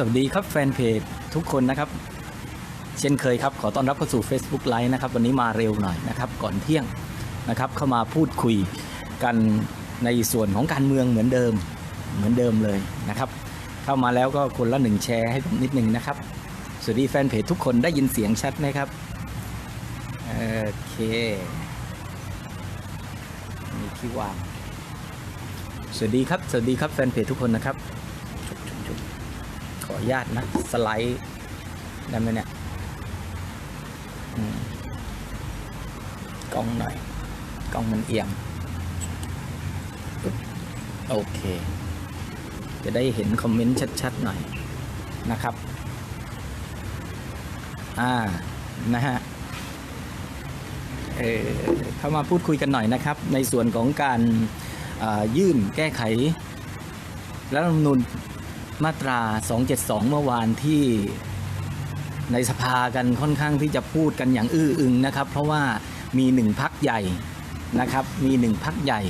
สวัสดีครับแฟนเพจทุกคนนะครับ เช่นเคยครับ ขอต้อนรับเข้าสู่ Facebook Live นะครับ วันนี้มาเร็วหน่อยนะครับ ก่อนเที่ยงนะครับ เข้ามาพูดคุยกันในส่วนของการเมืองเหมือนเดิมเหมือนเดิมเลยนะครับ เข้ามาแล้วก็คนละหนึ่งแชร์ให้ผมนิดนึงนะครับ สวัสดีแฟนเพจทุกคนได้ยินเสียงชัดไหมครับโอเคมีที่วางสวัสดีครับสวัสดีครับแฟนเพจทุกคนนะครับ ออนุญาตนะ สไลด์ได้ไหมเนี่ยกล้องหน่อยกล้องมันเอียง โอเค จะได้เห็นคอมเมนต์ชัดๆหน่อยนะครับ อ่า นะฮะ เออเข้ามาพูดคุยกันหน่อยนะครับ ในส่วนของการยื่นแก้ไขรัฐธรรมนูญ มาตรา 272 เมื่อวานที่ในสภากันค่อนข้างที่จะพูดกันอย่างอื้ออึงนะครับ เพราะว่ามีหนึ่งพักใหญ่นะครับ มีหนึ่งพักใหญ่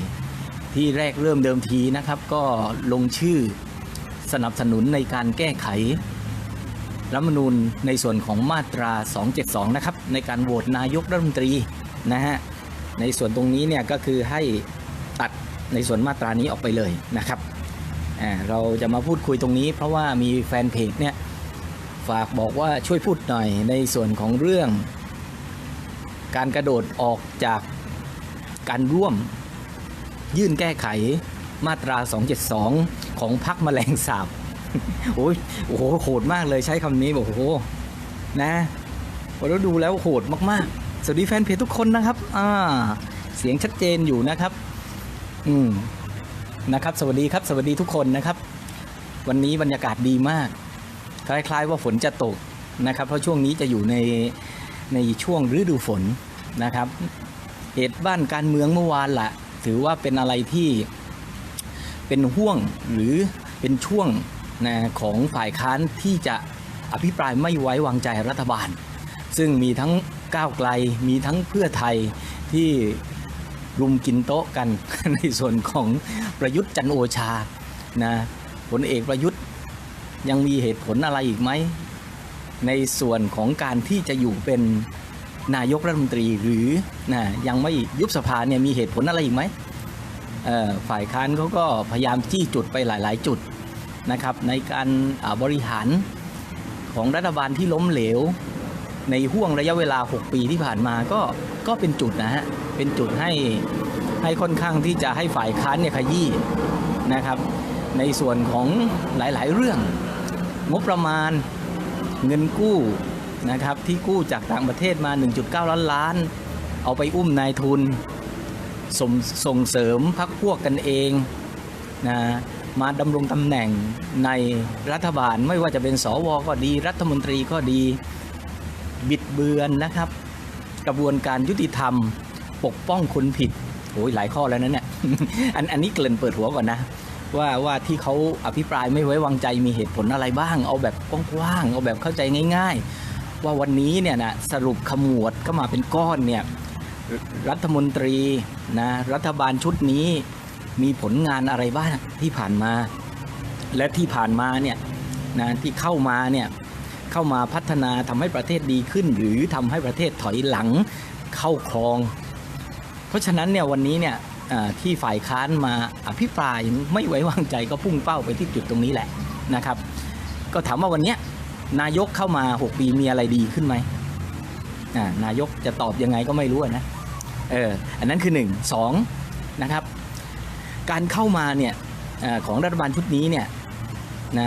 ที่แรกเริ่มเดิมทีนะครับ ก็ลงชื่อสนับสนุนในการแก้ไขรัฐมนูญในส่วนของมาตรา 272 นะครับ ในการโหวตนายกรัฐมนตรีนะฮะในส่วนตรงนี้เนี่ยก็คือให้ตัดในส่วนมาตรานี้ออกไปเลยนะครับ เราจะมาพูดคุยตรงนี้ เพราะว่ามีแฟนเพจเนี่ยฝากบอกว่าช่วยพูดหน่อยในส่วนของเรื่อง การกระโดดออกจากการร่วมยื่นแก้ไขมาตรา 272 ของพักแมลงสาบโอ้ยโอ้โหโหดมากเลยใช้คำนี้บอกโอ้โหนะพอเราดูแล้วโหดมากๆ สวัสดีแฟนเพจทุกคนนะครับ อ่า เสียงชัดเจนอยู่นะครับ อืม นะครับ สวัสดีครับ สวัสดีทุกคนนะครับ วันนี้บรรยากาศดีมาก คล้าย ๆ ว่าฝนจะตกนะครับ เพราะช่วงนี้จะอยู่ในในช่วงฤดูฝนนะครับ เหตุบ้านการเมืองเมื่อวานละถือว่าเป็นอะไรที่เป็นห่วงหรือเป็นช่วงนะของฝ่ายค้านที่จะอภิปรายไม่ไว้วางใจรัฐบาล ซึ่งมีทั้งก้าวไกลมีทั้งเพื่อไทยที่ รุมกินโต๊ะกันในส่วนของประยุทธ์จันโอชานะผลเอกประยุทธ์ยังมีเหตุผลอะไรอีกไหม ในส่วนของการที่จะอยู่เป็นนายกรัฐมนตรีหรือนะยังไม่ยุบสภาเนี่ยมีเหตุผลอะไรอีกไหมฝ่ายค้านเขาก็พยายามจี้จุดไปหลาย ๆ จุดนะครับในการบริหารของรัฐบาลที่ล้มเหลว ในห่วงระยะเวลา 6 ปีที่ผ่านมาก็ก็เป็นจุดนะฮะ เป็นจุดให้ให้ค่อนข้างที่จะให้ฝ่ายค้านเนี่ยขยี้นะครับ ในส่วนของหลายๆ เรื่อง งบประมาณเงินกู้นะครับที่กู้จากต่างประเทศมา 1.9 ล้านล้าน เอาไปอุ้มนายทุนสส่งเสริมพักพวกกันเองนะมาดำรงตำแหน่งในรัฐบาลไม่ว่าจะเป็นสวก็ดี รัฐมนตรีก็ดีบิดเบือนนะครับ กระบวนการยุติธรรม ปกป้องคนผิดโอ้ยหลายข้อแล้วนะเนี่ยอันอันนี้เกริ่นเปิดหัวก่อนนะ ว่าว่าที่เขาอภิปรายไม่ไว้วางใจมีเหตุผลอะไรบ้าง เอาแบบกว้างๆเอาแบบเข้าใจง่าย ๆ ว่าวันนี้เนี่ยนะสรุปขมวดก็มาเป็นก้อนเนี่ยรรัฐมนตรีนะรัฐบาลชุดนี้มีผลงานอะไรบ้างที่ผ่านมา และที่ผ่านมาเนี่ยนะที่เข้ามาเนี่ยเข้ามาพัฒนาทำให้ประเทศดีขึ้น หรือทำให้ประเทศถอยหลังเข้าคลอง เพราะฉะนั้นเนี่ยวันนี้เนี่ยที่ฝ่ายค้านมาอภิปรายไม่ไว้วางใจก็พุ่งเป้าไปที่จุดตรงนี้แหละนะครับ ก็ถามว่าวันนี้นายกเข้ามา 6 ปีมีอะไรดีขึ้นไหมนายกจะตอบยังไงก็ไม่รู้นะเอออันนั้นคือ 1 2นะครับ การเข้ามาเนี่ยอของรัฐบาลชุดนี้เนี่ยนะ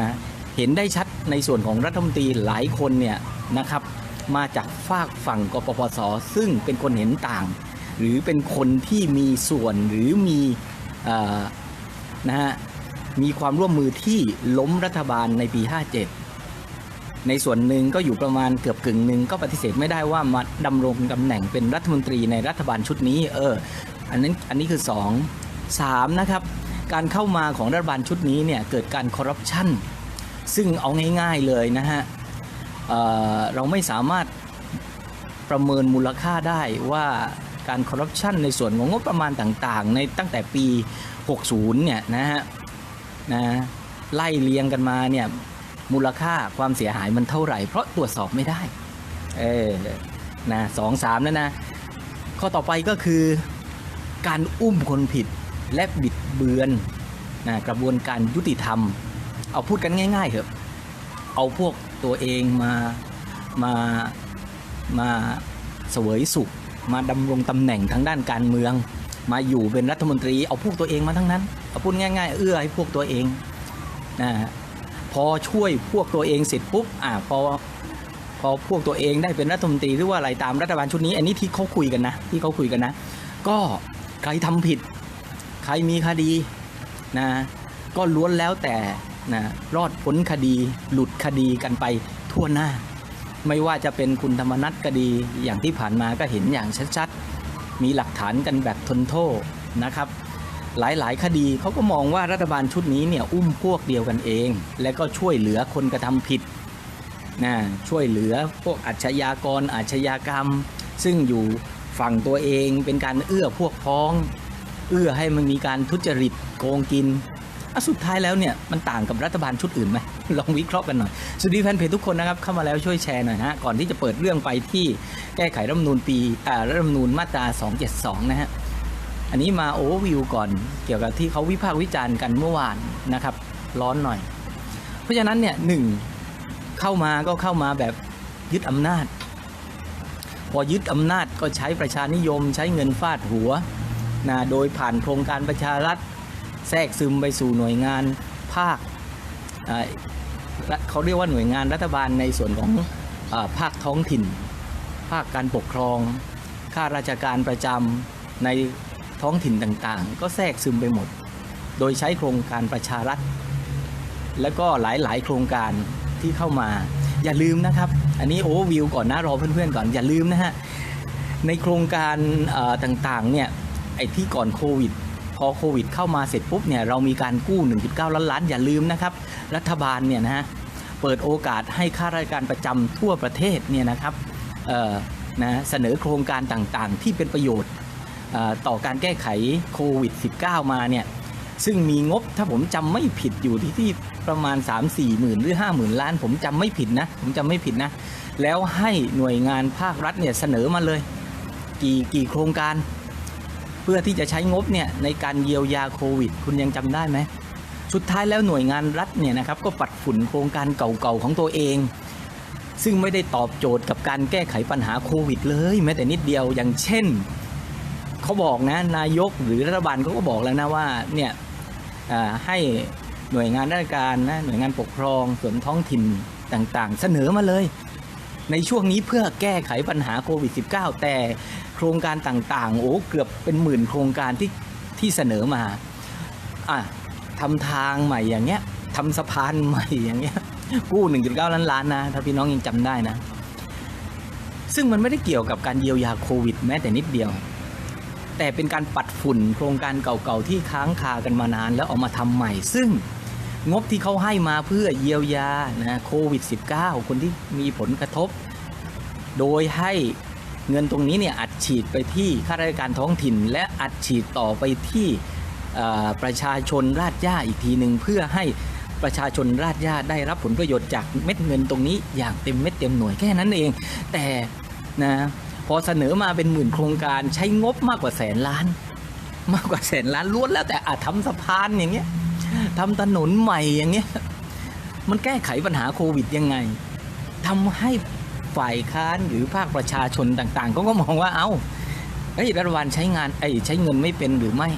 เห็นได้ชัดในส่วนของรัฐมนตรีหลายคนเนี่ยนะครับมาจากฝากฝั่งกปปสซึ่งเป็นคนเห็นต่าง หรือเป็นคนที่มีส่วนหรือมีอนะฮะมีความร่วมมือที่ล้มรัฐบาลในปี 57 ในส่วนหนึ่งก็อยู่ประมาณเกือบกึ่งหนึ่งก็ปฏิเสธไม่ได้ว่ามาดำรงตำแหน่งเป็นรัฐมนตรีในรัฐบาลชุดนี้ เออ อันนั้นอันนี้คือ 2 3 นะครับ การเข้ามาของรัฐบาลชุดนี้เนี่ยเกิดการคอร์รัปชันซึ่งเอาง่ายๆเลยนะฮะเเราไม่สามารถประเมินมูลค่าได้ว่า การคอร์รัปชันในส่วนของงบประมาณต่างๆ ในตั้งแต่ปี 60 เนี่ยนะฮะนะไล่เลียงกันมาเนี่ยมูลค่าความเสียหายมันเท่าไหร่ เพราะตรวจสอบไม่ได้เออนะสองสามแล้วนะ ข้อต่อไปก็คือการอุ้มคนผิดและบิดเบือนนะกระบวนการยุติธรรม เอาพูดกันง่ายๆเถอะเอาพวกตัวเองมามามาเสวยสุข มาดำรงตำแหน่งทางด้านการเมือง มาอยู่เป็นรัฐมนตรีเอาพวกตัวเองมาทั้งนั้นเอาพูดง่าย ๆ เอื้อให้พวกตัวเองนะพอช่วยพวกตัวเองเสร็จปุ๊บอ่าพอพอพวกตัวเองได้เป็นรัฐมนตรีหรือว่าอะไรตามรัฐบาลชุดนี้ อันนี้ที่เขาคุยกันนะที่เขาคุยกันนะ ก็ใครทำผิด ใครมีคดีนะก็ล้วนแล้วแต่นะรอดพ้นคดีหลุดคดีกันไปทั่วหน้า ไม่ว่าจะเป็นคุณธรรมนัฐก็ดี อย่างที่ผ่านมาก็เห็นอย่างชัดๆ มีหลักฐานกันแบบทนโทษนะครับ หลายๆ คดีเขาก็มองว่ารัฐบาลชุดนี้เนี่ยอุ้มพวกเดียวกันเอง และก็ช่วยเหลือคนกระทำผิดนะช่วยเหลือพวกอาชญากรอาชญากรรม ซึ่งอยู่ฝั่งตัวเองเป็นการเอื้อพวกพ้อง เอื้อให้มันมีการทุจริตโกงกิน สุดท้ายแล้วเนี่ยมันต่างกับรัฐบาลชุดอื่นไหมลองวิเคราะห์กันหน่อยสวัสดีแฟนเพจทุกคนนะครับเข้ามาแล้วช่วยแชร์หน่อยฮะก่อนที่จะเปิดเรื่องไปที่แก้ไขรัฐมนูญปีอ่ารัฐมนูญมาตรา 272 นะฮะอันนี้มาโอเวอร์วิวก่อนเกี่ยวกับที่เขาวิพากษ์วิจารณ์กันเมื่อวานนะครับ ร้อนหน่อย เพราะฉะนั้นเนี่ยหนึ่งเข้ามาก็เข้ามาแบบยึดอำนาจ พอยึดอำนาจก็ใช้ประชานิยมใช้เงินฟาดหัวนะโดยผ่านโครงการประชารัฐ แทรกซึมไปสู่หน่วยงานภาคเขาเรียกว่าหน่วยงานรัฐบาลในส่วนของอภาคท้องถิ่น ภาคการปกครอง ข้าราชการประจำในท้องถิ่นต่างๆ ก็แทรกซึมไปหมด โดยใช้โครงการประชารัฐ แล้วก็หลายๆ โครงการที่เข้ามา อย่าลืมนะครับ อันนี้โอเวอร์วิวก่อนนะรอเพื่อนๆก่อนอย่าลืมนะฮะในโครงการต่างๆเนี่ยไอ้ที่ก่อนโควิด อโควิดเข้ามาเสร็จปุ๊บเนี่ยเรามีการกู้ 1.9 ล้านล้านอย่าลืมนะครับ รัฐบาลเนี่ยนะฮะเปิดโอกาสให้ข้าราชการประจำทั่วประเทศเนี่ยนะครับเอ่อนะเสนอโครงการต่างๆ ที่เป็นประโยชน์ต่อการแก้ไขโควิด -19 มาเนี่ยซึ่งมีงบถ้าผมจำไม่ผิดอยู่ที่ที่ประมาณ 3-4หมื่นหรือ 5 0,000 ล้าน ผมจำไม่ผิดนะ ผมจำไม่ผิดนะ แล้วให้หน่วยงานภาครัฐเนี่ยเสนอมาเลย กี่กี่โครงการ เพื่อที่จะใช้งบเนี่ยในการเยียวยาโควิด คุณยังจำได้ไหมสุดท้ายแล้วหน่วยงานรัฐเนี่ยนะครับก็ปัดฝุ่นโครงการเก่าๆของตัวเอง ซึ่งไม่ได้ตอบโจทย์กับการแก้ไขปัญหาโควิดเลยแม้แต่นิดเดียวอย่างเช่นเขาบอกนะนายกหรือรัฐบาลเขาก็บอกแล้วนะว่าเนี่ยให้หน่วยงานราชการนะหน่วยงานปกครองส่วนท้องถิ่นต่างๆ เสนอมาเลย ในช่วงนี้เพื่อแก้ไขปัญหาโควิด -19 แต่ ครงการต่างๆ โอ้เกือบเป็นหมื่นโครงการที่ที่เสนอมาอะทำทางใหม่อย่างเงี้ยทำสะพานใหม่อย่างเงี้ยกู้1.9ล้านล้านนะถ้าพี่น้องยังจำได้นะ ซึ่งมันไม่ได้เกี่ยวกับการเยียวยาโควิดแม้แต่นิดเดียว แต่เป็นการปัดฝุ่นโครงการเก่าๆที่ค้างคากันมานานแล้วเอามาทำใหม่ ซึ่งงบที่เขาให้มาเพื่อเยียวยานะโควิด -19 คนที่มีผลกระทบ โดยให้ เงินตรงนี้เนี่ยอัดฉีดไปที่ข้าราชการท้องถิ่น และอัดฉีดต่อไปที่ประชาชนราชย่าอีกทีหนึ่งเพื่อให้ประชาชนราชย่าได้รับผลประโยชน์จากเม็ดเงินตรงนี้อย่างเต็มเม็ดเต็มหน่วยแค่นั้นเอง แต่นะพอเสนอมาเป็นหมื่นโครงการใช้งบมากกว่าแสนล้าน มากกว่าแสนล้านล้วนแล้วแต่อาจทำสะพานอย่างเงี้ยทำถนนใหม่อย่างเงี้ยมันแก้ไขปัญหาโควิดยังไงทำให้ ฝ่ายค้านหรือภาคประชาชนต่างๆ ก็ก็มองว่าเอา้าเฮ้ยรัฐบาลใช้งานไอ้ใช้เงินไม่เป็นหรือไม่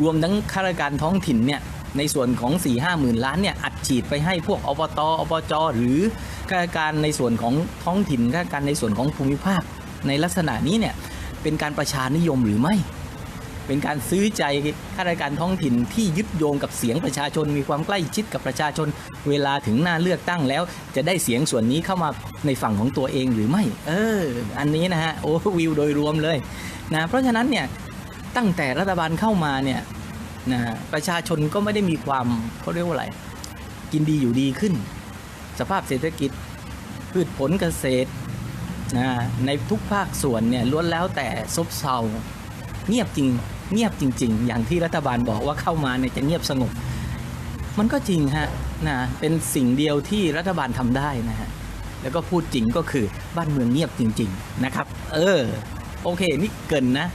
รวมทั้งข้าราชการท้องถิ่นเนี่ยในส่วนของ4ี่ห้าหมื่นล้านเนี่ยอัดฉีดไปให้พวกอบตอบจหรือข้าราชการในส่วนของท้องถิ่นข้าราชการในส่วนของภูมิภาค ในลักษณะนี้เนี่ยเป็นการประชานิยมหรือไม่ เป็นการซื้อใจข้าราชการท้องถิ่นที่ยึดโยงกับเสียงประชาชน มีความใกล้ชิดกับประชาชน เวลาถึงหน้าเลือกตั้งแล้ว จะได้เสียงส่วนนี้เข้ามาในฝั่งของตัวเองหรือไม่ เออ อันนี้นะฮะโอ้วิวโดยรวมเลยนะเพราะฉะนั้นเนี่ยตั้งแต่รัฐบาลเข้ามาเนี่ยนะประชาชนก็ไม่ได้มีความเขาเรียกว่าอะไรกินดีอยู่ดีขึ้น สภาพเศรษฐกิจพืชผลเกษตรนะในทุกภาคส่วนเนี่ยล้วนแล้วแต่ซบเซาเงียบจริง เงียบจริง ๆ อย่างที่รัฐบาลบอกว่าเข้ามาเนี่ยจะเงียบสงบ มันก็จริงฮะนะเป็นสิ่งเดียวที่รัฐบาลทำได้นะฮะแล้วก็พูดจริงก็คือบ้านเมืองเงียบจริง ๆนะครับ เออโอเคนี่เกินนะ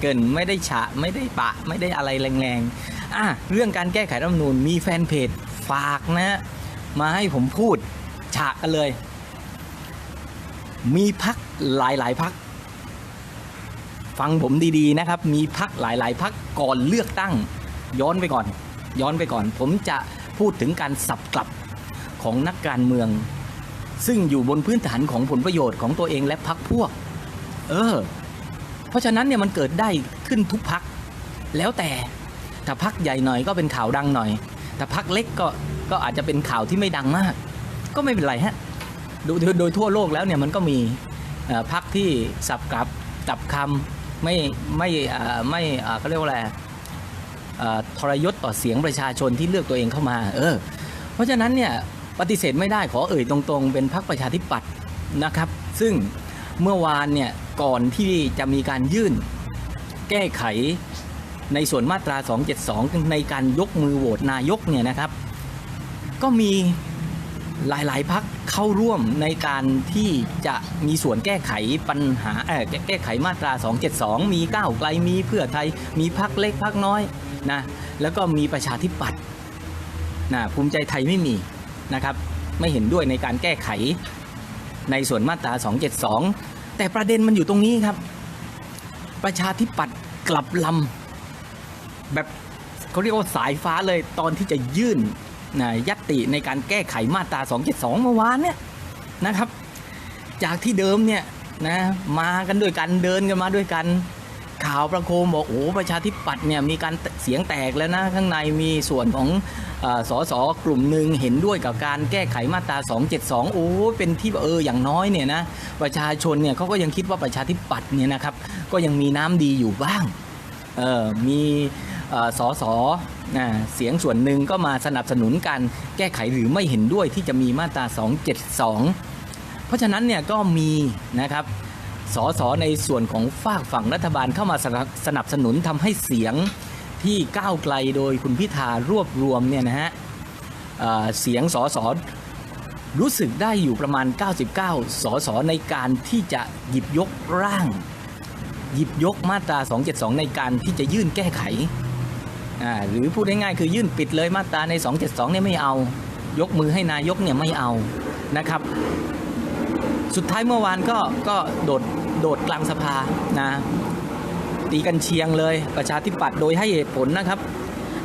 เกินไม่ได้ฉะไม่ได้ปะไม่ได้อะไรแรงๆอะเรื่องการแก้ไขรัฐมนูญมีแฟนเพจฝากนะ มาให้ผมพูดฉะกันเลย มีพักหลายๆพัก ฟังผมดีๆนะครับ มีพักหลาย ๆ พักก่อนเลือกตั้ง ย้อนไปก่อน ย้อนไปก่อน ผมจะพูดถึงการสับกลับของนักการเมือง ซึ่งอยู่บนพื้นฐานของผลประโยชน์ของตัวเองและพักพวก เออ เพราะฉะนั้นเนี่ยมันเกิดได้ขึ้นทุกพัก แล้วแต่ถ้าพักใหญ่หน่อยก็เป็นข่าวดังหน่อยถ้าพักเล็กก็ก็อาจจะเป็นข่าวที่ไม่ดังมาก ก็ไม่เป็นไรฮะโดยโดยทั่วโลกแล้วเนี่ยมันก็มีพักที่สับกลับจับคำ ไม่ไม่ไม่เขาเรียกว่าอะไรทรยศต่อเสียงประชาชนที่เลือกตัวเองเข้ามา เออ เพราะฉะนั้นเนี่ยปฏิเสธไม่ได้ขอเอ่ยตรงๆ เป็นพักประชาธิปัตย์นะครับ ซึ่งเมื่อวานเนี่ยก่อนที่จะมีการยื่น แก้ไขในส่วนมาตรา 272 ในการยกมือโหวตนายกเนี่ยนะครับ ก็มี หลาย ๆพักเข้าร่วมในการที่จะมีส่วนแก้ไขปัญหาแก้ไขมาตรา 272 มีก้าวไกลมีเพื่อไทย มีพักเล็กพักน้อยนะแล้วก็มีประชาธิปัตย์นะภูมิใจไทยไม่มีนะครับ ไม่เห็นด้วยในการแก้ไขในส่วนมาตรา 272 แต่ประเด็นมันอยู่ตรงนี้ครับ ประชาธิปัตย์กลับลำแบบเขาเรียกว่าสายฟ้าเลยตอนที่จะยื่น ยัตติในการแก้ไขมาตรา 272 เมื่อวานเนี่ยนะครับ จากที่เดิมเนี่ยนะมากันด้วยกันเดินกันมาด้วยกัน ข่าวประโคมบอกโอ้ประชาธิปัตย์เนี่ยมีการเสียงแตกแล้วนะข้างในมีส่วนของเออสสกลุ่มหนึ่งเห็นด้วยกับการแก้ไขมาตรา 272 โอ้เป็นที่เอออย่างน้อยเนี่ยนะประชาชนเนี่ยเขาก็ยังคิดว่าประชาธิปัตย์เนี่ยนะครับก็ยังมีน้ำดีอยู่บ้างเออมี สสนะเสียงส่วนหนึ่งก็มาสนับสนุนการแก้ไขหรือไม่เห็นด้วยที่จะมีมาตรา 272 เพราะฉะนั้นเนี่ยก็มีนะครับสสในส่วนของฝากฝั่งรัฐบาลเข้ามาสนับสนุนทำให้เสียงที่ก้าวไกลโดยคุณพิธารวบรวมเนี่ยนะฮะเสียงสสรู้สึกได้อยู่ประมาณ 99 สสในการที่จะหยิบยกร่าง หยิบยกมาตรา 272 ในการที่จะยื่นแก้ไข หรือพูดง่ายๆคือยื่นปิดเลยมาตราใน 272เนี่ยไม่เอา ยกมือให้นายกเนี่ยไม่เอานะครับ สุดท้ายเมื่อวานก็ก็โดดโดดกลางสภานะตีกันเชียงเลยประชาธิปัตย์โดยให้เหตุผลนะครับ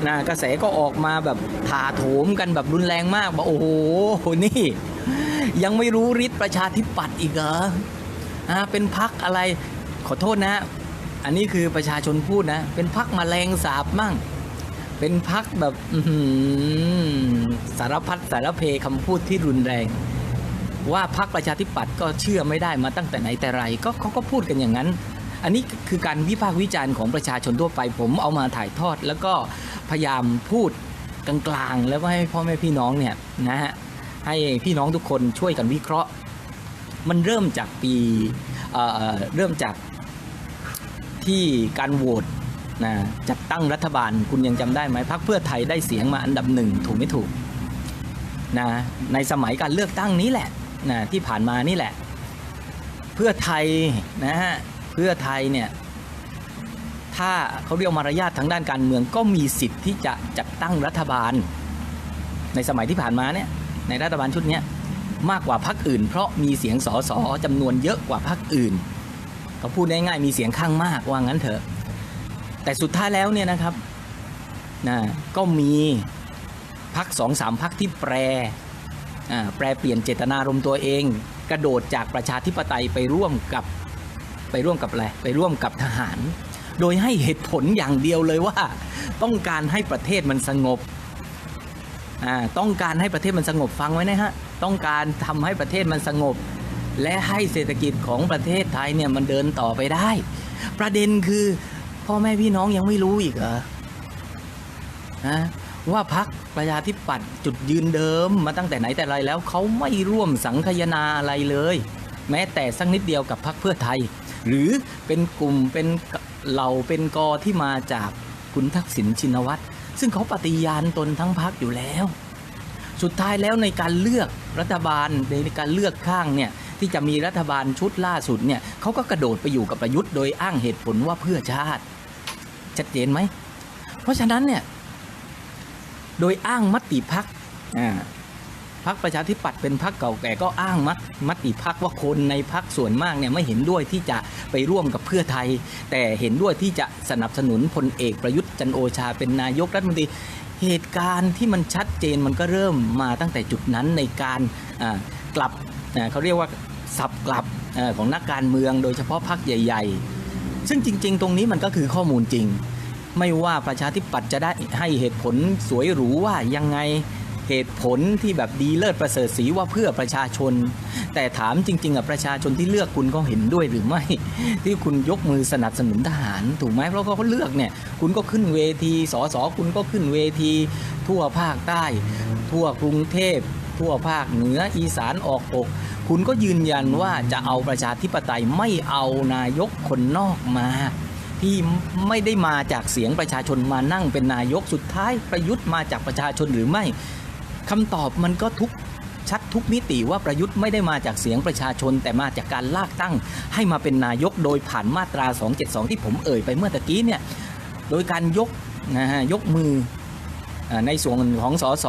นะกระแสก็ออกมาแบบถาโถมกันแบบรุนแรงมากบอกโอ้โหนี่ ยังไม่รู้ฤทธิ์ประชาธิปัตย์อีกเหรออเป็นพักอะไรขอโทษนะ อันนี้คือประชาชนพูดนะ เป็นพักมาแมลงสาบมั่ง เป็นพักแบบสารพัดสารเพคำพูดที่รุนแรง ว่าพรรคประชาธิปัตย์ก็เชื่อไม่ได้มาตั้งแต่ไหนแต่ไร ก็เขาก็พูดกันอย่างนั้น อันนี้คือการวิพากษ์วิจารณ์ของประชาชนทั่วไป ผมเอามาถ่ายทอด แล้วก็พยายามพูดกลางๆ แล้วก็ให้พ่อแม่พี่น้องเนี่ยนะฮะให้พี่น้องทุกคนช่วยกันวิเคราะห์ มันเริ่มจากปีเเริ่มจากที่การโหวต นะจัดตั้งรัฐบาลคุณยังจำได้ไหมพรรคเพื่อไทยได้เสียงมาอันดับหนึ่งถูกไม่ถูกนะในสมัยการเลือกตั้งนี้แหละนะที่ผ่านมานี่แหละ เพื่อไทยนะฮะเพื่อไทยเนี่ยถ้าเขาเรียกมารยาททางด้านการเมืองก็มีสิทธิ์ที่จะจัดตั้งรัฐบาล ในสมัยที่ผ่านมาเนี่ยในรัฐบาลชุดนี้มากกว่าพรรคอื่น เพราะมีเสียงสอสอจำนวนเยอะกว่าพรรคอื่นก็พูดง่ายๆมีเสียงข้างมากว่างั้นเถอะ แต่สุดท้ายแล้วเนี่ยนะครับนะก็มีพักสองสามพักที่แปรแปรเปลี่ยนเจตนารมณ์ตัวเอง กระโดดจากประชาธิปไตยไปร่วมกับไปร่วมกับอะไรไปร่วมกับทหาร โดยให้เหตุผลอย่างเดียวเลยว่า ต้องการให้ประเทศมันสงบต้องการให้ประเทศมันสงบฟังไว้นะฮะต้องการทำให้ประเทศมันสงบ และให้เศรษฐกิจของประเทศไทยเนี่ยมันเดินต่อไปได้ ประเด็นคือ พ่อแม่พี่น้องยังไม่รู้อีกเหรอนะว่าพักประชาธิปัตย์จุดยืนเดิมมาตั้งแต่ไหนแต่ไรแล้วเขาไม่ร่วมสังคยนาอะไรเลย แม้แต่สักนิดเดียวกับพักเพื่อไทย หรือเป็นกลุ่มเป็นเหล่าเป็นกอที่มาจากคุณทักษิณชินวัตรซึ่งเขาปฏิญาณตนทั้งพักอยู่แล้ว สุดท้ายแล้วในการเลือกรัฐบาลในการเลือกข้างเนี่ยที่จะมีรัฐบาลชุดล่าสุดเนี่ยเขาก็กระโดดไปอยู่กับประยุทธ์โดยอ้างเหตุผลว่าเพื่อชาติ ชัดเจนไหม เพราะฉะนั้นเนี่ย โดยอ้างมติพักพักประชาธิปัตย์เป็นพักเก่าแก่ก็อ้างมัดมติพักว่าคนในพักส่วนมากเนี่ยไม่เห็นด้วยที่จะไปร่วมกับเพื่อไทย แต่เห็นด้วยที่จะสนับสนุนพลเอกประยุทธ์จันโอชาเป็นนายกรัฐมนตรีเหตุการณ์ที่มันชัดเจนมันก็เริ่มมาตั้งแต่จุดนั้นในการกลับเขาเรียกว่าสับกลับของนักการเมืองโดยเฉพาะพักใหญ่ๆ ซึ่งจริง ๆ ตรงนี้มันก็คือข้อมูลจริง ไม่ว่าประชาธิปัตย์จะได้ให้เหตุผลสวยหรูว่ายังไงเหตุผลที่แบบดีเลิศประเสริฐสีว่าเพื่อประชาชน แต่ถามจริงๆอะประชาชนที่เลือกคุณก็เห็นด้วยหรือไม่ ที่คุณยกมือสนับสนุนทหาร ถูกไหมเพราะเขาเลือกเนี่ย คุณก็ขึ้นเวทีสสคุณก็ขึ้นเวที ทั่วภาคใต้ ทั่วกรุงเทพ ทั่วภาคเหนืออีสานออกอกคุณก็ยืนยันว่าจะเอาประชาธิปไตยไม่เอานายกคนนอกมา ที่ไม่ได้มาจากเสียงประชาชนมานั่งเป็นนายกสุดท้ายประยุทธ์มาจากประชาชนหรือไม่คำตอบมันก็ทุกชัดทุกมิติว่าประยุทธ์ไม่ได้มาจากเสียงประชาชน แต่มาจากการลากตั้ง ให้มาเป็นนายกโดยผ่านมาตรา 272 ที่ผมเอ่ยไปเมื่อตะกี้เนี่ยโดยการยกนะฮะยกมือในส่วนของสส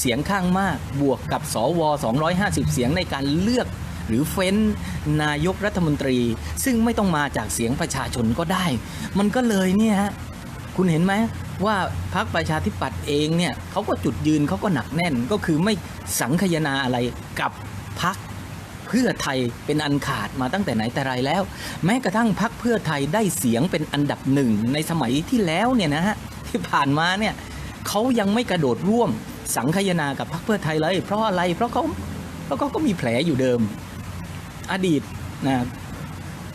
เสียงข้างมากบวกกับสว 250 เสียงในการเลือก หรือเฟ้น นายกรัฐมนตรี ซึ่งไม่ต้องมาจากเสียงประชาชนก็ได้ มันก็เลยเนี่ยฮะคุณเห็นไหมว่าพรรคประชาธิปัตย์เองเนี่ยเขาก็จุดยืนเขาก็หนักแน่นก็คือไม่สังคายนาอะไรกับพรรคเพื่อไทยเป็นอันขาดมาตั้งแต่ไหนแต่ไรแล้ว แม้กระทั่งพรรคเพื่อไทยได้เสียงเป็นอันดับหนึ่งในสมัยที่แล้วเนี่ยนะฮะที่ผ่านมาเนี่ยเขายังไม่กระโดดร่วม สังคายนากับพรรคเพื่อไทยเลย เพราะอะไรเพราะเขาเพราะเขาก็มีแผลอยู่เดิม อดีตนะ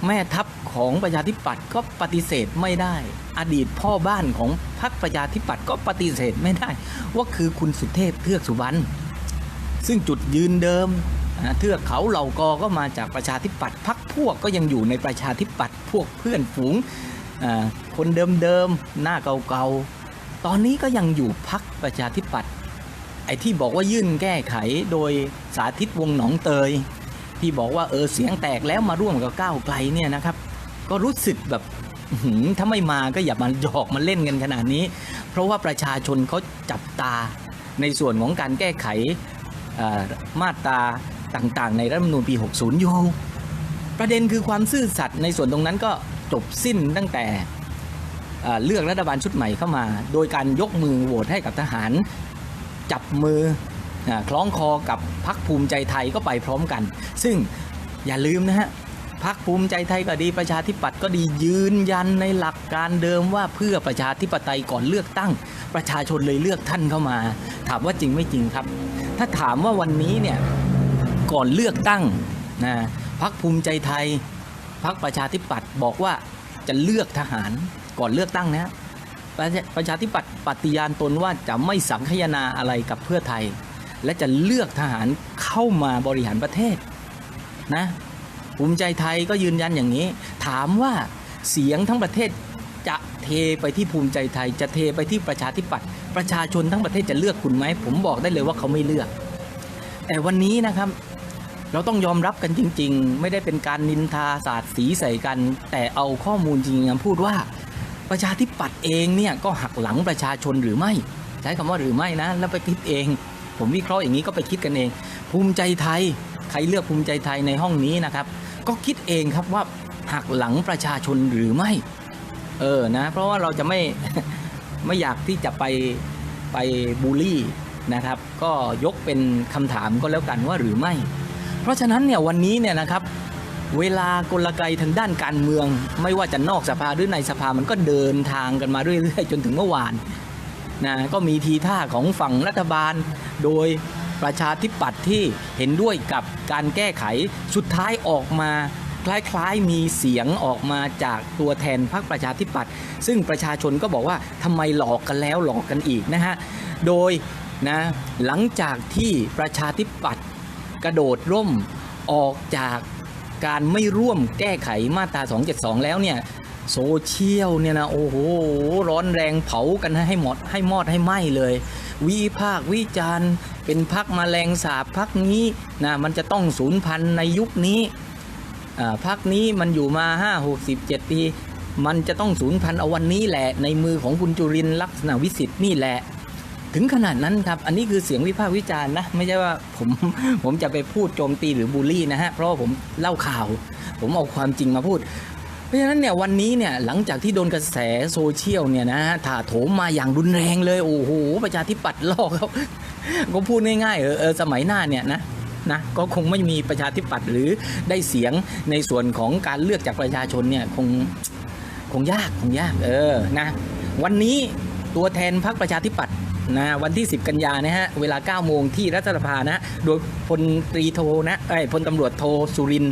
แม่ทัพของประชาธิปัตย์ก็ปฏิเสธไม่ได้ อดีตพ่อบ้านของพรรคประชาธิปัตย์ก็ปฏิเสธไม่ได้ ว่าคือคุณสุเทพเทือกสุวรรณซึ่งจุดยืนเดิมเทือกเขาเหล่ากอก็มาจากประชาธิปัตย์พักพวกก็ยังอยู่ในประชาธิปัตย์พวกเพื่อนฝูงคนเดิมๆหน้าเก่าๆตอนนี้ก็ยังอยู่พักประชาธิปัตย์ ไอ้ที่บอกว่ายื่นแก้ไขโดยสาธิตวงหนองเตย ที่บอกว่าเออเสียงแตกแล้วมาร่วมกับก้าวไกลเนี่ยนะครับ ก็รู้สึกแบบถ้าไม่มาก็อย่ามาหยอกมาเล่นกันขนาดนี้ เพราะว่าประชาชนเขาจับตาในส่วนของการแก้ไขมาตราต่างๆ ในรัฐธรรมนูญปี 60 อยู่ ประเด็นคือความซื่อสัตย์ในส่วนตรงนั้นก็จบสิ้นตั้งแต่เลือกรัฐบาลชุดใหม่เข้ามา โดยการยกมือโหวตให้กับทหาร จับมือคล้องคอกับพักภูมิใจไทยก็ไปพร้อมกัน ซึ่งอย่าลืมนะฮะพักภูมิใจไทยก็ดีประชาธิปัตย์ก็ดียืนยันในหลักการเดิมว่าเพื่อประชาธิปไตยก่อนเลือกตั้ง ประชาชนเลยเลือกท่านเข้ามา ถามว่าจริงไม่จริงครับ ถ้าถามว่าวันนี้เนี่ยก่อนเลือกตั้งนะพักภูมิใจไทยพักประชาธิปัตย์บอกว่าจะเลือกทหารก่อนเลือกตั้งนะ ประชาธิปัตย์ปฏิญาณตนว่าจะไม่สังคายนาอะไรกับเพื่อไทย และจะเลือกทหารเข้ามาบริหารประเทศนะภูมิใจไทยก็ยืนยันอย่างนี้ ถามว่าเสียงทั้งประเทศจะเทไปที่ภูมิใจไทย จะเทไปที่ประชาธิปัตย์ประชาชนทั้งประเทศจะเลือกคุณไหมผมบอกได้เลยว่าเขาไม่เลือก แต่วันนี้นะครับ เราต้องยอมรับกันจริง ๆ ไม่ได้เป็นการนินทาศาสตร์สีใส่กัน แต่เอาข้อมูลจริงๆพูดว่า ประชาธิปัตย์เองเนี่ยก็หักหลังประชาชนหรือไม่ ใช้คำว่าหรือไม่นะ แล้วไปคิดเอง ผมวิเคราะห์อย่างนี้ก็ไปคิดกันเอง ภูมิใจไทย ใครเลือกภูมิใจไทยในห้องนี้นะครับ ก็คิดเองครับว่าหักหลังประชาชนหรือไม่ เออนะ เพราะว่าเราจะไม่ไม่อยากที่จะไปไปบูลลี่นะครับ ก็ยกเป็นคำถามก็แล้วกันว่าหรือไม่ เพราะฉะนั้นเนี่ยวันนี้เนี่ยนะครับ เวลากลไกทางด้านการเมือง ไม่ว่าจะนอกสภาหรือในสภามันก็เดินทางกันมาเรื่อยๆจนถึงเมื่อวานนะก็มีทีท่าของฝั่งรัฐบาล โดยประชาธิปัตย์ที่เห็นด้วยกับการแก้ไขสุดท้ายออกมาคล้ายๆมีเสียงออกมาจากตัวแทนพรรคประชาธิปัตย์ซึ่งประชาชนก็บอกว่าทำไมหลอกกันแล้วหลอกกันอีกนะฮะโดยนะหลังจากที่ประชาธิปัตย์กระโดดร่มออกจาก การไม่ร่วมแก้ไขมาตรา 272 แล้วเนี่ยโซเชียลเนี่ยนะโอ้โหร้อนแรงเผากันให้หมดให้มอดให้ไหม้เลย วิพากวิจารณ์ เป็นพักมาแมลงสาบพักนี้นะมันจะต้องสูญพันธุ์ในยุคนี้อ่าพักนี้มันอยู่มา 5 6 0 7ปี มันจะต้องสูญพันธุ์เอาวันนี้แหละในมือของคุณจุรินลักษณะวิสิทธิ์นี่แหละ ถึงขนาดนั้นครับ อันนี้คือเสียงวิพากษ์วิจารณ์นะ ไม่ใช่ว่าผมผมจะไปพูดโจมตีหรือบูลลี่นะฮะ เพราะาผมเล่าข่าว ผมเอาความจริงมาพูด เพราะฉะนั้นเนี่ยวันนี้เนี่ยหลังจากที่โดนกระแสโซเชียลเนี่ยนะฮะถาโถมมาอย่างรุนแรงเลย โอ้โหประชาธิปัตย์ลอกครับก็พูดง่ายๆเออเออสมัยหน้าเนี่ยนะนะก็คงไม่มีประชาธิปัตย์หรือได้เสียงในส่วนของการเลือกจากประชาชนเนี่ยคงคงยากคงยากเออนะวันนี้ตัวแทนพรรคประชาธิปัตย์ นะวันที่ 10 กันยานะฮะเวลา 9 โมงที่รัฐสภานะโดยพลตรีโทนะไอ้พลตำรวจโทสุริน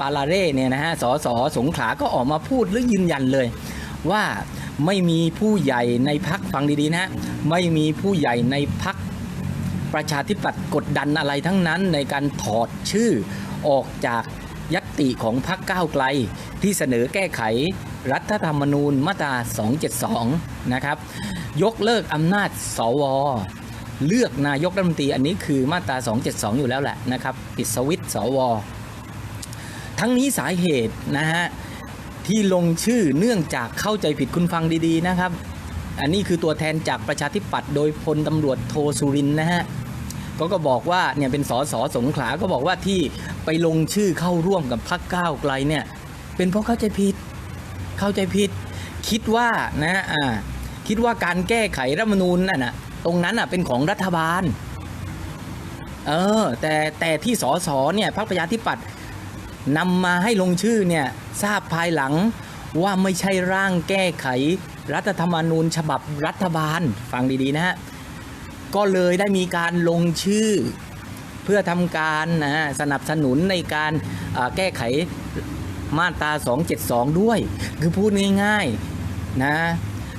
ปาลาเร่เนี่ยนะฮะสสสงขลาก็ออกมาพูดหรือยืนยันเลย ว่าไม่มีผู้ใหญ่ในพักฟังดีๆนะฮะไม่มีผู้ใหญ่ในพักประชาธิปัตย์กดดันอะไรทั้งนั้นในการถอดชื่อออกจากยัตติของพรรคก้าวไกลที่เสนอแก้ไข รัฐธรรมนูญมาตรา 272 นะครับ ยกเลิกอำนาจสว เลือกนายกรัฐมนตรีอันนี้คือมาตรา 272 อยู่แล้วแหละนะครับ ปิดสวิตสว ทั้งนี้สาเหตุนะฮะที่ลงชื่อเนื่องจากเข้าใจผิดคุณฟังดีๆนะครับ อันนี้คือตัวแทนจากประชาธิปัตย์โดยพลตำรวจโทสุรินนะฮะก็ก็บอกว่าเนี่ยเป็นสสสงขลาก็บอกว่าที่ไปลงชื่อเข้าร่วมกับพรรคก้าวไกลเนี่ยเป็นเพราะเข้าใจผิด เข้าใจผิดคิดว่านะอ่าคิดว่าการแก้ไขรัฐมนูญน่ะนะตรงนั้นอะเป็นของรัฐบาล เออ แต่แต่ที่สสเนี่ยพรรคประชาธิปัตย์นำมาให้ลงชื่อเนี่ยทราบภายหลังว่าไม่ใช่ร่างแก้ไขรัฐธรรมนูญฉบับรัฐบาลฟังดีๆนะฮะก็เลยได้มีการลงชื่อเพื่อทำการนะสนับสนุนในการแก้ไข มาตรา 272 ด้วย คือพูดง่ายๆนะ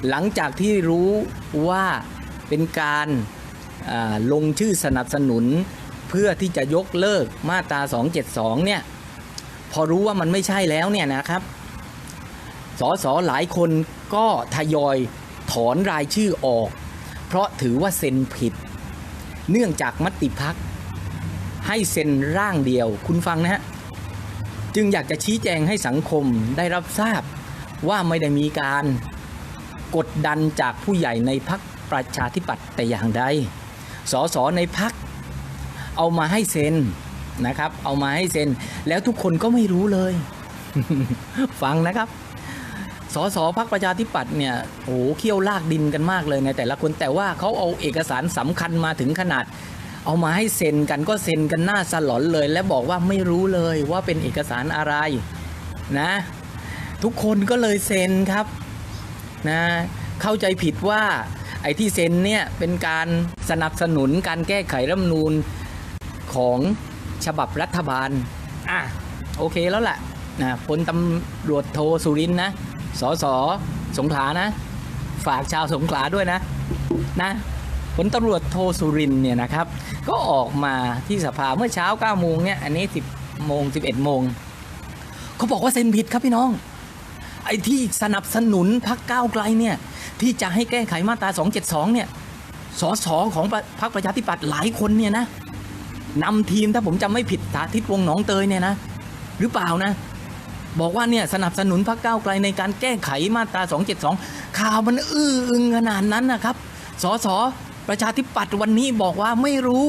หลังจากที่รู้ว่าเป็นการลงชื่อสนับสนุนเพื่อที่จะยกเลิกมาตรา 272 เนี่ย พอรู้ว่ามันไม่ใช่แล้วเนี่ยนะครับ สสหลายคนก็ทยอยถอนรายชื่อออก เพราะถือว่าเซ็นผิด เนื่องจากมติพักให้เซ็นร่างเดียว คุณฟังนะฮะ จึงอยากจะชี้แจงให้สังคมได้รับทราบว่าไม่ได้มีการกดดันจากผู้ใหญ่ในพักประชาธิปัตย์แต่อย่างใด สสในพักเอามาให้เซ็นนะครับ เอามาให้เซ็น แล้วทุกคนก็ไม่รู้เลย ฟังนะครับ สสพักประชาธิปัตย์เนี่ยโอ้โหเคี่ยวลากดินกันมากเลยในแต่ละคนแต่ว่าเขาเอาเอกสารสำคัญมาถึงขนาด เอามาให้เซ็นกันก็เซ็นกันหน้าสลอนเลย และบอกว่าไม่รู้เลยว่าเป็นเอกสารอะไรนะ ทุกคนก็เลยเซ็นครับนะเข้าใจผิดว่าไอ้ที่เซ็นเนี่ยเป็นการสนับสนุนการแก้ไขรัฐธรรมนูญของฉบับรัฐบาลอะโอเคแล้วล่ะนะพลตำรวจโทสุรินทร์นะสสสงขลานะ ฝากชาวสงขลาด้วยนะนะ ผลตำรวจโทสุรินเนี่ยนะครับ ก็ออกมาที่สภาเมื่อเช้า9โมงเนี่ยอันนี้ 10โมง11โมงเขาบอกว่าเซ็นผิดครับพี่น้อง ไอ้ที่สนับสนุนพักก้าวไกลเนี่ยที่จะให้แก้ไขมาตรา 272 เนี่ยสสของพรรคประชาธิปัตย์หลายคนเนี่ยนะนำทีมถ้าผมจำไม่ผิดสาธิตวงหนองเตยเนี่ยนะหรือเปล่านะ บอกว่าเนี่ยสนับสนุนพรรคก้าวไกลในการแก้ไขมาตรา 272 ข่าวมันอื้ออึงขนาดนั้นนะครับสส ประชาธิปัตย์วันนี้บอกว่าไม่รู้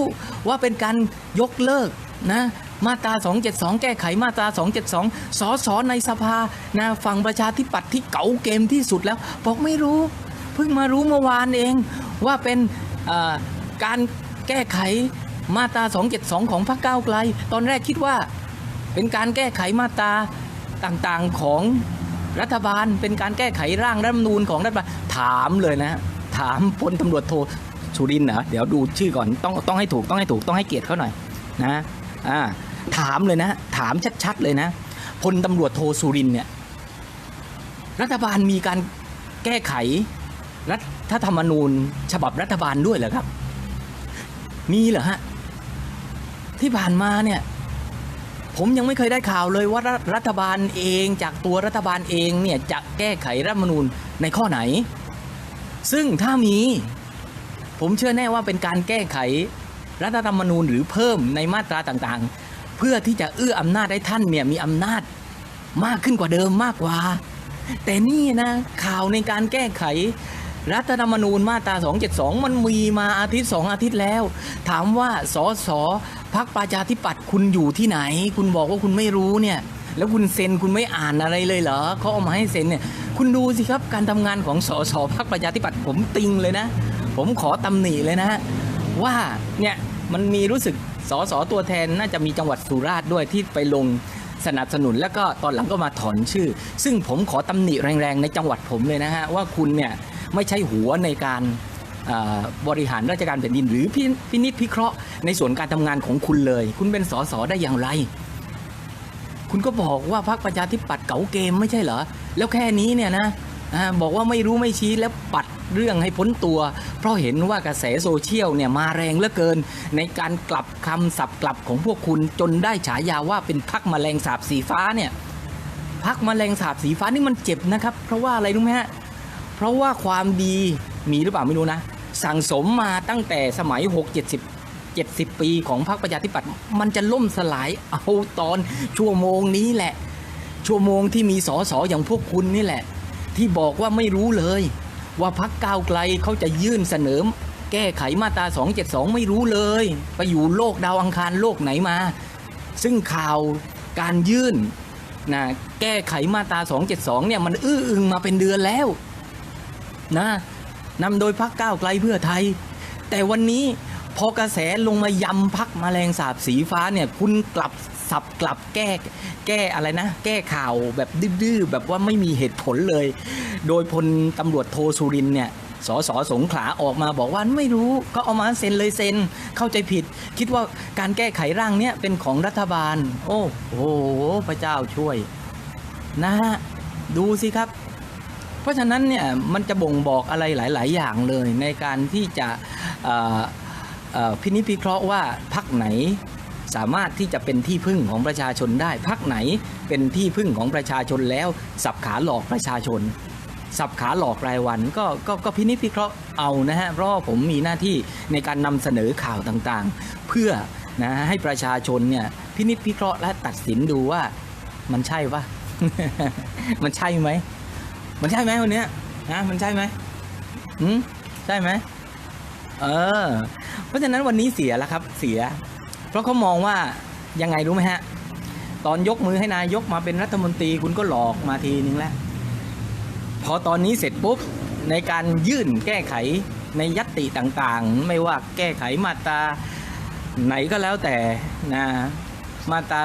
ว่าเป็นการยกเลิกนะมาตรา 272 แก้ไขมาตรา 272 สสในสภานะฝั่งประชาธิปัตย์ที่เก๋าเกมที่สุดแล้ว บอกไม่รู้ เพิ่งมารู้เมื่อวานเองว่าเป็นการแก้ไขมาตรา 272 ของพรรคก้าวไกล ตอนแรกคิดว่าเป็นการแก้ไขมาตราต่างๆของรัฐบาล เป็นการแก้ไขร่างรัฐมนูญของรัฐบาลถามเลยนะ ถามพลตำรวจโท สุรินทร์นะเดี๋ยวดูชื่อก่อนต้องต้องให้ถูกต้องให้ถูกต้องให้เกียรติเขาหน่อยนะอ่าถามเลยนะ ถามชัดๆเลยนะพลตำรวจโทสุรินเนี่ยรัฐบาลมีการแก้ไขรัฐธรรมนูญ ฉบับรัฐบาลด้วยเหรอครับ มีเหรอฮะที่ผ่านมาเนี่ยผมยังไม่เคยได้ข่าวเลยว่ารัฐรัฐบาลเองจากตัวรัฐบาลเองเนี่ยจะแก้ไขรัฐมนูญในข้อไหน ซึ่งถ้ามี ผมเชื่อแน่ว่าเป็นการแก้ไขรัฐธรรมนูญหรือเพิ่มในมาตราต่างๆ เพื่อที่จะเอื้ออำนาจให้ท่านเนี่ยมีอำนาจมากขึ้นกว่าเดิมมากกว่า แต่นี่นะข่าวในการแก้ไข รัฐธรรมนูญมาตรา 272 มันมีมาอาทิตย์สองอาทิตย์แล้ว ถามว่าสสพักประชาธิปัตย์คุณอยู่ที่ไหน คุณบอกว่าคุณไม่รู้เนี่ยแล้วคุณเซ็นคุณไม่อ่านอะไรเลยเหรอเขาเอามาให้เซ็นเนี่ยคุณดูสิครับการทำงานของสสพักประชาธิปัตย์ผมติงเลยนะ ผมขอตำหนิเลยนะว่าเนี่ยมันมีรู้สึกสสตัวแทนน่าจะมีจังหวัดสุราษฎร์ด้วยที่ไปลงสนับสนุนแล้วก็ตอนหลังก็มาถอนชื่อ ซึ่งผมขอตำหนิแรงๆในจังหวัดผมเลยนะฮะว่าคุณเนี่ยไม่ใช่หัวในการบริหารราชการแผ่นดินหรือพิพินิจพิเคราะห์ในส่วนการทำงานของคุณเลย คุณเป็นสสได้อย่างไร คุณก็บอกว่าพรรคประชาธิปัตย์เก๋าเกมไม่ใช่เหรอ แล้วแค่นี้เนี่ยนะอ่าบอกว่าไม่รู้ไม่ชี้แล้วปัด เรื่องให้พ้นตัว เพราะเห็นว่ากระแสโซเชียลเนี่ยมาแรงเหลือเกิน ในการกลับคำสับกลับของพวกคุณจนได้ฉายาว่าเป็นพักแมลงสาบสีฟ้าเนี่ยพักแมลงสาบสีฟ้านี่มันเจ็บนะครับ เพราะว่าอะไรรู้ไหมฮะเพราะว่าความดีมีหรือเปล่าไม่รู้นะ สั่งสมมาตั้งแต่สมัย 6 70 70 ปีของพรรคประชาธิปัตย์มันจะล่มสลายเอาตอนชั่วโมงนี้แหละ ชั่วโมงที่มีสอสออย่างพวกคุณนี่แหละ ที่บอกว่าไม่รู้เลย ว่าพักก้าวไกลเขาจะยื่นเสนอแก้ไขมาตรา 272 ไม่รู้เลย ไปอยู่โลกดาวอังคารโลกไหนมา ซึ่งข่าวการยื่นนะแก้ไขมาตรา 272 เนี่ยมันอื้ออึงมาเป็นเดือนแล้วนะนำโดยพักก้าวไกลเพื่อไทย แต่วันนี้พอกระแสลงมายำพักมแมลงสาบสีฟ้าเนี่ยคุณกลับ สับกลับแก้แก้อะไรนะ แก้ข่าวแบบดื้อแบบว่าไม่มีเหตุผลเลย โดยพลตำรวจโทสุรินเนี่ยสสสงขลาออกมาบอกว่าไม่รู้ก็เอามาเซ็นเลยเซ็นเข้าใจผิด คิดว่าการแก้ไขร่างเนี้ยเป็นของรัฐบาล โอ้โหพระเจ้าช่วย นะฮะดูสิครับ เพราะฉะนั้นเนี่ยมันจะบ่งบอกอะไรหลาย ๆ อย่างเลยในการที่จะพินิจพิเคราะห์ว่าพักไหน สามารถที่จะเป็นที่พึ่งของประชาชนได้พักไหน เป็นที่พึ่งของประชาชนแล้วสับขาหลอกประชาชน สับขาหลอกรายวันก็ก็ก็พินิจพิเคราะห์เอานะฮะเพราะผมมีหน้าที่ในการนำเสนอข่าวต่างๆ เพื่อนะให้ประชาชนเนี่ยพินิจพิเคราะห์และตัดสินดูว่ามันใช่ปะมันใช่ไหมมันใช่ไหมวันเนี้ยนะมันใช่ไหมหืมใช่ไหมเออ เพราะฉะนั้นวันนี้เสียแล้วครับ เสีย ราะเขามองว่ายังไงรู้ไหมฮะ ตอนยกมือให้นายกมาเป็นรัฐมนตรีคุณก็หลอกมาทีนึงแล้ว พอตอนนี้เสร็จปุ๊บในการยื่นแก้ไขในยัตติต่างๆ ไม่ว่าแก้ไขมาตราไหนก็แล้วแต่นะมาตรา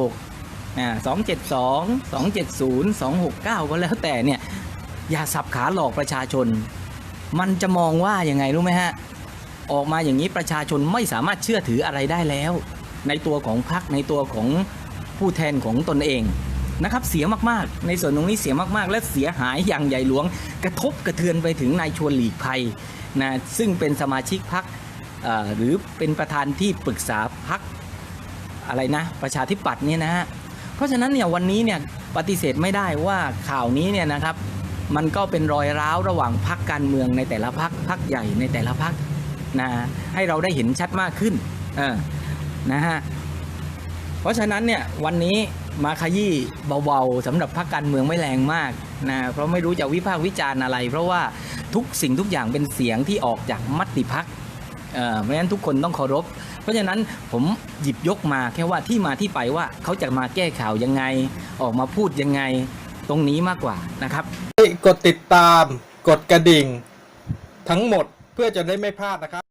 256อ่า272 270 269 ก็แล้วแต่เนี่ย อย่าสับขาหลอกประชาชน มันจะมองว่ายังไงรู้ไหมฮะ ออกมาอย่างนี้ประชาชนไม่สามารถเชื่อถืออะไรได้แล้ว ในตัวของพรรคในตัวของผู้แทนของตนเองนะครับเสียมากๆ ในส่วนตรงนี้เสียมากๆ และเสียหายอย่างใหญ่หลวง กระทบกระเทือนไปถึงนายชวนหลีกภัยนะซึ่งเป็นสมาชิกพรรคหรือเป็นประธานที่ปรึกษาพรรคอะไรนะประชาธิปัตย์เนี่ยนะฮะเพราะฉะนั้นเนี่ยวันนี้เนี่ยปฏิเสธไม่ได้ว่าข่าวนี้เนี่ยนะครับมันก็เป็นรอยร้าวระหว่างพักการเมืองในแต่ละพักพักใหญ่ในแต่ละพัก นะให้เราได้เห็นชัดมากขึ้นเออนะฮะเพราะฉะนั้นเนี่ยวันนี้มาขยี้เบาๆสำหรับพักการเมืองไม่แรงมากนะเพราะไม่รู้จะวิพากษ์วิจารณ์อะไร เพราะว่าทุกสิ่งทุกอย่างเป็นเสียงที่ออกจากมติพักเออเพราะฉะนั้นทุกคนต้องเคารพ เพราะฉะนั้นผมหยิบยกมาแค่ว่าที่มาที่ไปว่าเขาจะมาแก้ข่าวยังไง ออกมาพูดยังไงตรงนี้มากกว่านะครับกดติดตามกดกระดิ่ง ทั้งหมด พื่อจะได้ไม่พลาดนะครับ